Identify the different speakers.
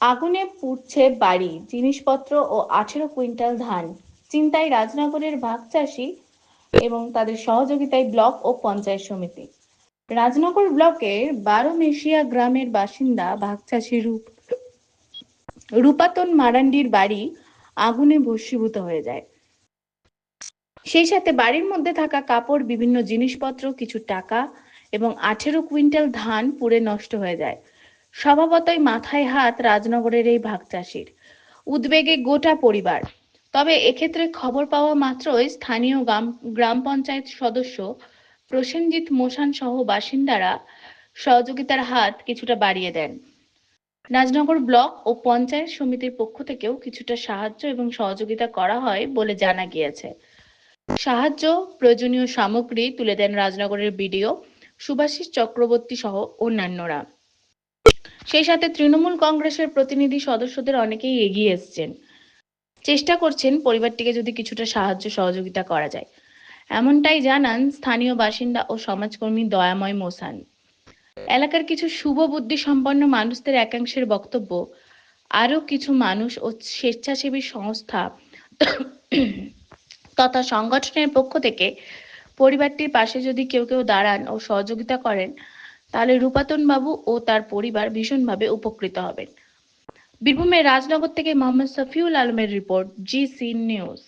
Speaker 1: আগুনে পুড়ছে বাড়ি, জিনিসপত্র ও আঠেরো কুইন্টাল ধান। চিন্তায় রাজনগরের ভাগ চাষি এবং তাদের সহযোগিতায় ব্লক ও পঞ্চায়েত সমিতি। রাজনগর ব্লকের বারো মেশিয়া গ্রামের বাসিন্দা ভাগচাষী রূপ। রূপাতন মারান্ডির বাড়ি আগুনে ভস্মীভূত হয়ে যায়। সেই সাথে বাড়ির মধ্যে থাকা কাপড়, বিভিন্ন জিনিসপত্র, কিছু টাকা এবং আঠেরো কুইন্টাল ধান পুড়ে নষ্ট হয়ে যায়। স্বভাবতই মাথায় হাত রাজনগরের এই ভাগ চাষির। উদ্বেগে গোটা পরিবার। তবে এক্ষেত্রে খবর পাওয়া মাত্রই স্থানীয় গ্রাম গ্রাম পঞ্চায়েত সদস্য প্রসেনজিৎ মোশান সহ বাসিন্দারা সহযোগিতার হাত কিছুটা বাড়িয়ে দেন। রাজনগর ব্লক ও পঞ্চায়েত সমিতির পক্ষ থেকেও কিছুটা সাহায্য এবং সহযোগিতা করা হয় বলে জানা গিয়েছে। সাহায্য, প্রয়োজনীয় সামগ্রী তুলে দেন রাজনগরের বিডিও সুভাষিস চক্রবর্তী সহ অন্যান্যরা। সেই সাথে তৃণমূল কংগ্রেসের প্রতিনিধি সদস্যদের অনেকেই এগিয়ে এসছেন। চেষ্টা করছেন পরিবারটিকে যদি কিছুটা সাহায্য সহযোগিতা করা যায়। এমনটাই জানান স্থানীয় বাসিন্দা ও সমাজকর্মী দয়াময় মোসান। এলাকার কিছু শুভ বুদ্ধি সম্পন্ন মানুষদের একাংশের বক্তব্য, আরও কিছু মানুষ ও স্বেচ্ছাসেবী সংস্থা তথা সংগঠনের পক্ষ থেকে পরিবারটির পাশে যদি কেউ কেউ দাঁড়ান ও সহযোগিতা করেন তাহলে রূপাতন বাবু ও তার পরিবার ভীষণভাবে উপকৃত হবেন। বীরভূমের রাজনগর থেকে মোহাম্মদ সফিউল আলমের রিপোর্ট, জি সি নিউজ।